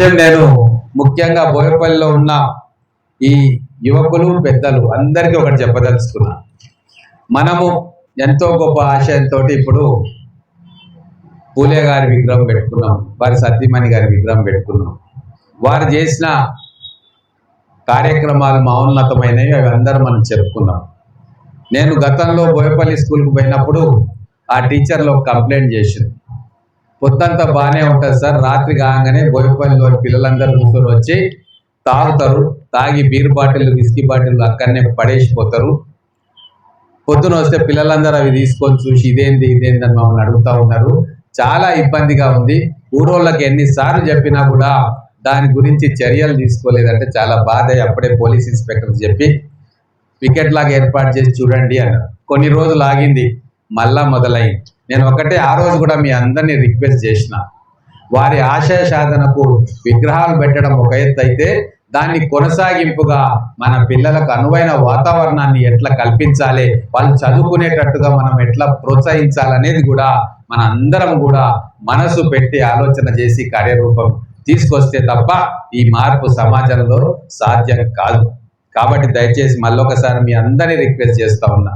విషయం నేను. ముఖ్యంగా బోయపల్లిలో ఉన్న ఈ యువకులు పెద్దలు అందరికీ ఒకటి చెప్పదలుచుకున్నా. మనము ఎంతో గొప్ప ఆశయంతో ఇప్పుడు పూలే గారి విగ్రహం పెట్టుకున్నాం వారి సత్యమణి గారి విగ్రహం పెట్టుకున్నాం. వారు చేసిన కార్యక్రమాలు మౌన్నతమైనవి అవి అందరూ మనం చెప్పుకున్నాం. నేను గతంలో బోయపల్లి స్కూల్కి పోయినప్పుడు ఆ టీచర్లు ఒక కంప్లైంట్ చేసింది పొద్దంతా బాగానే ఉంటుంది సార్. రాత్రి కాగానే బోయపల్లిలోని పిల్లలందరూ కూర్చొని వచ్చి తాగుతారు. తాగి బీర్ బాటిల్ విస్కీ బాటిల్ అక్కడనే పడేసిపోతారు పొద్దున వస్తే పిల్లలందరూ అవి తీసుకొని చూసి ఇదేంది ఇదేంది అని మమ్మల్ని అడుగుతా ఉన్నారు. చాలా ఇబ్బందిగా ఉంది. ఊరోళ్ళకి ఎన్నిసార్లు చెప్పినా కూడా దాని గురించి చర్యలు తీసుకోలేదంటే చాలా బాధ. అప్పుడే పోలీస్ ఇన్స్పెక్టర్ చెప్పి వికెట్ లాగా ఏర్పాటు చేసి చూడండి అన్నారు. కొన్ని రోజులు ఆగింది. మళ్ళా మొదలైంది. నేను ఒకటే ఆ రోజు కూడా మీ అందరినీ రిక్వెస్ట్ చేసిన. వారి ఆశయ సాధనకు విగ్రహాలు పెట్టడం ఒక ఎత్తు అయితే దాన్ని కొనసాగింపుగా మన పిల్లలకు అనువైన వాతావరణాన్ని ఎట్లా కల్పించాలి వాళ్ళు చదువుకునేటట్టుగా మనం ఎట్లా ప్రోత్సహించాలనేది కూడా మన అందరం కూడా మనసు పెట్టి ఆలోచన చేసి కార్యరూపం తీసుకొస్తే తప్ప ఈ మార్పు సమాజంలో సాధ్యం కాదు. కాబట్టి దయచేసి మళ్ళొకసారి మీ అందరినీ రిక్వెస్ట్ చేస్తా ఉన్నా.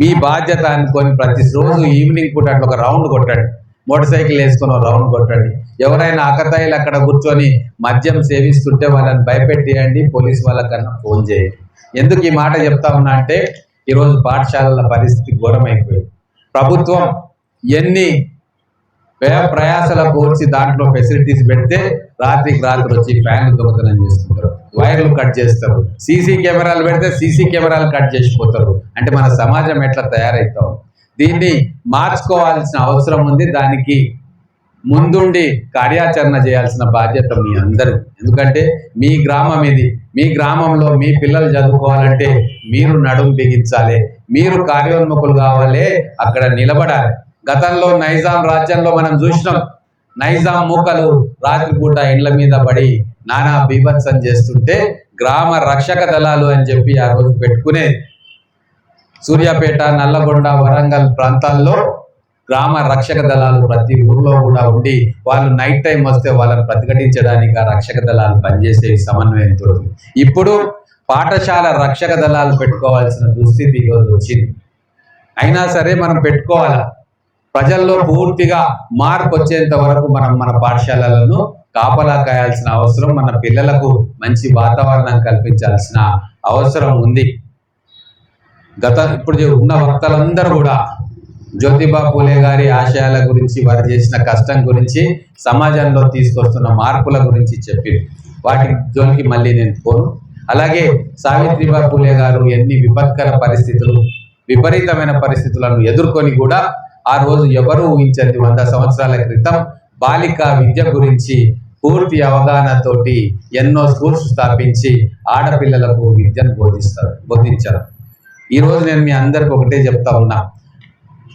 మీ బాధ్యత అనుకొని ప్రతి రోజు ఈవినింగ్ పూట అట్లా ఒక రౌండ్ కొట్టండి. మోటార్ సైకిల్ వేసుకొని ఒక రౌండ్ కొట్టండి. ఎవరైనా అకతాయిలు అక్కడ కూర్చొని మద్యం సేవిస్తుంటే వాళ్ళని భయపెట్టేయండి పోలీస్ వాళ్ళకన్నా ఫోన్ చేయండి. ఎందుకు ఈ మాట చెప్తా ఉన్నా అంటే ఈరోజు పాఠశాలల పరిస్థితి ఘోరమైపోయింది. ప్రభుత్వం ఎన్ని వ్యయ ప్రయాసల కోర్చి దాంట్లో ఫెసిలిటీస్ పెడితే రాత్రికి రాత్రి వచ్చి ఫ్యాన్లు దొంగతనం చేసుకుంటారు. వైర్లు కట్ చేస్తారు. సీసీ కెమెరాలు పెడితే సీసీ కెమెరాలు కట్ చేసిపోతారు. అంటే మన సమాజం ఎట్లా తయారవుతాం దీన్ని మార్చుకోవాల్సిన అవసరం ఉంది. దానికి ముందుండి కార్యాచరణ చేయాల్సిన బాధ్యత మీ అందరూ ఎందుకంటే మీ గ్రామం ఇది. మీ గ్రామంలో మీ పిల్లలు చదువుకోవాలంటే మీరు నడుము బిగించాలి. మీరు కార్యోన్ముఖులు కావాలి. అక్కడ నిలబడాలి. గతంలో నైజాం రాజ్యంలో మనం చూసినాం. నైజాం మూకలు రాత్రిపూట ఇండ్ల మీద పడి నానా బీభత్సం చేస్తుంటే గ్రామ రక్షక దళాలు అని చెప్పి ఆ రోజు పెట్టుకునే సూర్యాపేట నల్లగొండ వరంగల్ ప్రాంతాల్లో గ్రామ రక్షక దళాలు ప్రతి ఊర్లో కూడా ఉండి వాళ్ళు నైట్ టైం వస్తే వాళ్ళని ప్రతిఘటించడానికి ఆ రక్షక దళాలు పనిచేసే సమన్వయంతో ఇప్పుడు పాఠశాల రక్షక దళాలు పెట్టుకోవాల్సిన దుస్థితి ఈరోజు వచ్చింది. అయినా సరే మనం పెట్టుకోవాలా? ప్రజల్లో పూర్తిగా మార్పు వచ్చేంత వరకు మనం మన పాఠశాలలను కాపలా కాయాల్సిన అవసరం మన పిల్లలకు మంచి వాతావరణం కల్పించాల్సిన అవసరం ఉంది. గత ఇప్పుడు ఉన్న వక్తలందరూ కూడా జ్యోతిబా పూలే గారి ఆశయాల గురించి వారు చేసిన కష్టం గురించి సమాజంలో తీసుకొస్తున్న మార్పుల గురించి చెప్పి వాటి జోలికి మళ్ళీ నేను పోను. అలాగే సావిత్రిబా పూలే గారు ఎన్ని విపత్కర పరిస్థితులు విపరీతమైన పరిస్థితులను ఎదుర్కొని కూడా ఆ రోజు ఎవరు ఊహించండి వంద సంవత్సరాల క్రితం బాలిక విద్య గురించి పూర్తి అవగాహనతోటి ఎన్నో స్కూల్స్ స్థాపించి ఆడపిల్లలకు విద్యను బోధిస్తారు బోధించారు. ఈరోజు నేను మీ అందరికి ఒకటే చెప్తా ఉన్నా.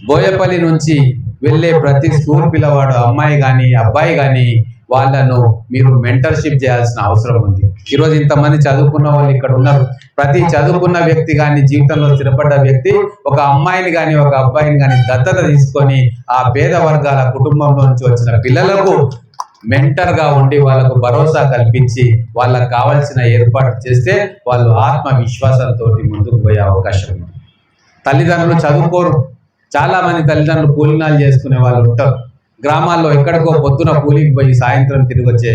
బోయపల్లి నుంచి వెళ్ళే ప్రతి స్కూల్ పిల్లవాడు అమ్మాయి కానీ అబ్బాయి కానీ వాళ్ళను మీరు మెంటర్షిప్ చేయాల్సిన అవసరం ఉంది. ఈరోజు ఇంతమంది చదువుకున్న వాళ్ళు ఇక్కడ ఉన్నారు. ప్రతి చదువుకున్న వ్యక్తి కానీ జీవితంలో స్థిరపడ్డ వ్యక్తి ఒక అమ్మాయిని కానీ ఒక అబ్బాయిని కానీ దత్తత తీసుకొని ఆ పేద వర్గాల కుటుంబంలో నుంచి వచ్చిన పిల్లలకు మెంటర్గా ఉండి వాళ్ళకు భరోసా కల్పించి వాళ్ళకు కావాల్సిన ఏర్పాటు చేస్తే వాళ్ళు ఆత్మవిశ్వాసంతో ముందుకు పోయే అవకాశం ఉంది. తల్లిదండ్రులు చదువుకోరు. చాలా మంది తల్లిదండ్రులు కూలినాలు చేసుకునే వాళ్ళు ఉంటారు. గ్రామాల్లో ఎక్కడికో పొద్దున కూలికి పోయి సాయంత్రం తిరిగి వచ్చే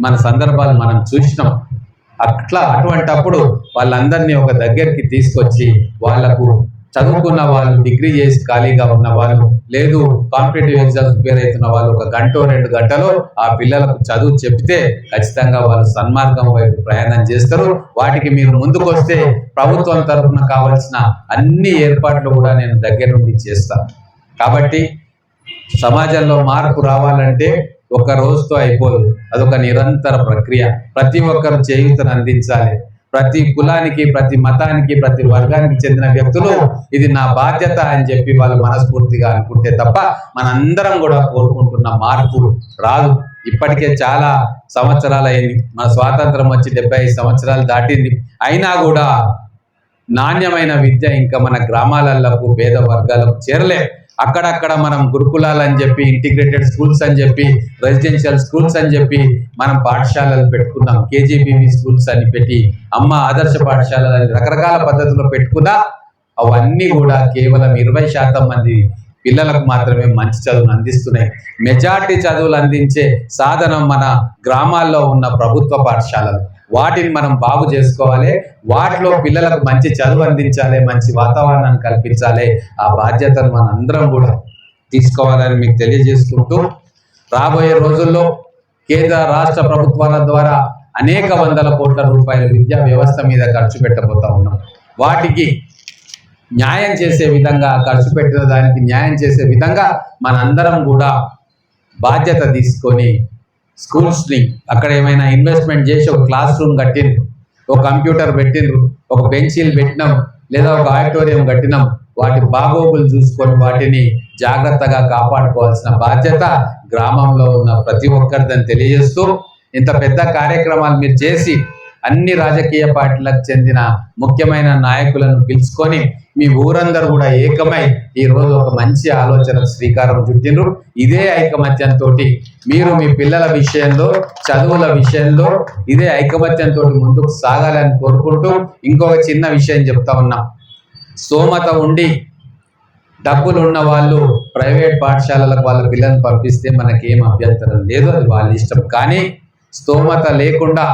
మన సందర్భాలు మనం చూసినాం. అట్లా అటువంటప్పుడు వాళ్ళందరినీ ఒక దగ్గరికి తీసుకొచ్చి వాళ్ళకు చదువుకున్న వాళ్ళు డిగ్రీ చేసి ఖాళీగా ఉన్న వాళ్ళు లేదు కాంపిటేటివ్ ఎగ్జామ్స్ ప్రిపేర్ అవుతున్న వాళ్ళు ఒక గంట రెండు గంటలో ఆ పిల్లలకు చదువు చెప్తే ఖచ్చితంగా వాళ్ళు సన్మార్గం వైపు ప్రయాణం చేస్తారు. వాటికి మీరు ముందుకొస్తే ప్రభుత్వం తరఫున కావాల్సిన అన్ని ఏర్పాట్లు కూడా నేను దగ్గర నుండి చేస్తాను కాబట్టి సమాజంలో మార్పు రావాలంటే ఒక రోజుతో అయిపోదు. అదొక నిరంతర ప్రక్రియ. ప్రతి ఒక్కరు చేయూతను అందించాలి. ప్రతి కులానికి ప్రతి మతానికి ప్రతి వర్గానికి చెందిన వ్యక్తులు ఇది నా బాధ్యత అని చెప్పి వాళ్ళు మనస్ఫూర్తిగా అనుకుంటే తప్ప మనందరం కూడా కోరుకుంటున్న మార్పు రాదు. ఇప్పటికే చాలా సంవత్సరాలు అయింది మన స్వాతంత్రం వచ్చి డెబ్బై సంవత్సరాలు దాటింది. అయినా కూడా నాణ్యమైన విద్య ఇంకా మన గ్రామాలకు పేద వర్గాలకు చేరలేదు అక్కడక్కడ మనం గురుకులాలు అని చెప్పి ఇంటిగ్రేటెడ్ స్కూల్స్ అని చెప్పి రెసిడెన్షియల్ స్కూల్స్ అని చెప్పి మనం పాఠశాలలు పెట్టుకున్నాం. కేజీబీవి స్కూల్స్ అని పెట్టి అమ్మ ఆదర్శ పాఠశాలలు అని రకరకాల పద్ధతుల్లో పెట్టుకున్నా అవన్నీ కూడా కేవలం ఇరవై శాతం మంది పిల్లలకు మాత్రమే మంచి చదువును అందిస్తున్నాయి. మెజార్టీ చదువులు అందించే సాధనం మన గ్రామాల్లో ఉన్న ప్రభుత్వ పాఠశాలలు. వాటిని మనం బాగు చేసుకోవాలి. వాటిలో పిల్లలకు మంచి చదువు అందించాలి మంచి వాతావరణం కల్పించాలి. ఆ బాధ్యతను మన అందరం కూడా తీసుకోవాలని మీకు తెలియజేసుకుంటూ రాబోయే రోజుల్లో కేంద్ర రాష్ట్ర ప్రభుత్వాల ద్వారా అనేక వందల కోట్ల రూపాయల విద్యా వ్యవస్థ మీద ఖర్చు పెట్టబోతా ఉన్నాం. వాటికి న్యాయం చేసే విధంగా ఖర్చు పెట్టిన దానికి న్యాయం చేసే విధంగా మనందరం కూడా బాధ్యత తీసుకొని స్కూల్స్ని అక్కడ ఏమైనా ఇన్వెస్ట్మెంట్ చేసి ఒక క్లాస్ రూమ్ కట్టిండ్రు ఒక కంప్యూటర్ పెట్టిండ్రు ఒక బెంచీలు పెట్టినాం. లేదా ఒక ఆడిటోరియం కట్టినాం. వాటి బాగోగులు చూసుకొని వాటిని జాగ్రత్తగా కాపాడుకోవాల్సిన బాధ్యత గ్రామంలో ఉన్న ప్రతి ఒక్కరిదని తెలియజేస్తూ ఇంత పెద్ద కార్యక్రమాలు మీరు చేసి అన్ని రాజకీయ పార్టీలకు చెందిన ముఖ్యమైన నాయకులను పిలుచుకొని మీ ఊరందరూ కూడా ఏకమై ఈ రోజు ఒక మంచి ఆలోచన శ్రీకారం చుట్టినరు ఇదే ఐకమత్యంతో మీరు మీ పిల్లల విషయంలో చదువుల విషయంలో ఇదే ఐకమత్యంతో ముందుకు సాగాలని కోరుకుంటూ ఇంకొక చిన్న విషయం చెప్తా ఉన్నాం. సోమత ఉండి డబ్బులు ఉన్న వాళ్ళు ప్రైవేట్ పాఠశాలలకు వాళ్ళ పిల్లల్ని పంపిస్తే మనకేం అభ్యంతరం లేదు అది వాళ్ళ ఇష్టం. కానీ స్తోమత లేకుండా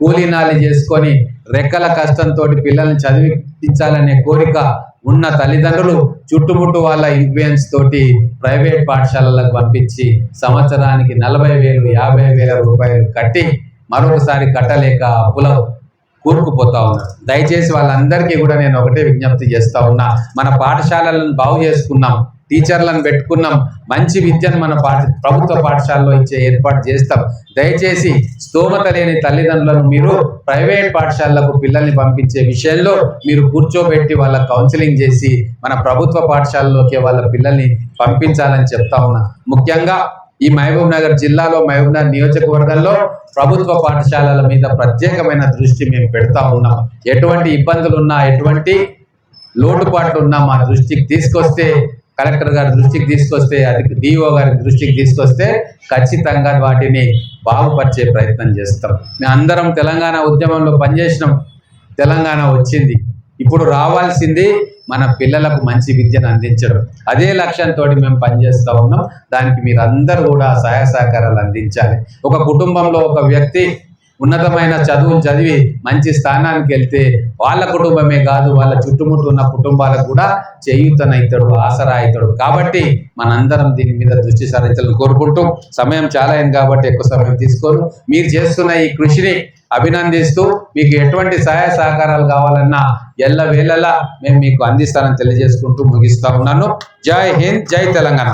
కూలీనాలి చేసుకొని రెక్కల కష్టంతో పిల్లల్ని చదివించాలనే కోరిక ఉన్న తల్లిదండ్రులు చుట్టుముట్టు వాళ్ళ ఇన్ఫ్లుయెన్స్ తోటి ప్రైవేట్ పాఠశాలలకు పంపించి సంవత్సరానికి నలభై వేలు యాభై వేల రూపాయలు కట్టి మరొకసారి కట్టలేక అప్పుల కూరుకుపోతా ఉన్నారు దయచేసి వాళ్ళందరికీ కూడా నేను ఒకటే విజ్ఞప్తి చేస్తా ఉన్నా. మన పాఠశాలలను బాగు చేసుకున్నాం. టీచర్లను పెట్టుకున్నాం. మంచి విద్యను మన పాఠ ప్రభుత్వ పాఠశాలలో ఇచ్చే ఏర్పాటు చేస్తాం. దయచేసి స్తోమత లేని తల్లిదండ్రులను మీరు ప్రైవేట్ పాఠశాలలకు పిల్లల్ని పంపించే విషయంలో మీరు కూర్చోబెట్టి వాళ్ళ కౌన్సిలింగ్ చేసి మన ప్రభుత్వ పాఠశాలలోకి వాళ్ళ పిల్లల్ని పంపించాలని చెప్తా ఉన్నా. ముఖ్యంగా ఈ మహబూబ్ నగర్ జిల్లాలో మహబూబ్ నగర్ నియోజకవర్గంలో ప్రభుత్వ పాఠశాలల మీద ప్రత్యేకమైన దృష్టి మేము పెడతా ఉన్నాం. ఎటువంటి ఇబ్బందులు ఉన్నా ఎటువంటి లోటుపాట్లు ఉన్నా మా దృష్టికి తీసుకొస్తే కలెక్టర్ గారి దృష్టికి తీసుకొస్తే అది డిఓ గారి దృష్టికి తీసుకొస్తే ఖచ్చితంగా వాటిని బాగుపరిచే ప్రయత్నం చేస్తాం మేము అందరం తెలంగాణ ఉద్యమంలో పనిచేసినాం. తెలంగాణ వచ్చింది. ఇప్పుడు రావాల్సింది మన పిల్లలకు మంచి విద్యను అందించడం. అదే లక్ష్యంతో మేము పనిచేస్తూ ఉన్నాం. దానికి మీరు అందరూ కూడా సహాయ సహకారాలు అందించాలి. ఒక కుటుంబంలో ఒక వ్యక్తి ఉన్నతమైన చదువులు చదివి మంచి స్థానానికి వెళ్తే వాళ్ళ కుటుంబమే కాదు వాళ్ళ చుట్టుముట్టు ఉన్న కుటుంబాలకు కూడా చేయూతనైతాడు ఆసరా అవుతాడు కాబట్టి మనందరం దీని మీద దృష్టి సారించాలని కోరుకుంటూ సమయం చాలా అయింది కాబట్టి ఎక్కువ సమయం తీసుకోరు. మీరు చేస్తున్న ఈ కృషిని అభినందిస్తూ మీకు ఎటువంటి సహాయ సహకారాలు కావాలన్నా ఎల్ల వేళలా మేము మీకు అందిస్తానని తెలియజేసుకుంటూ ముగిస్తా ఉన్నాను. జై హింద్ జై తెలంగాణ.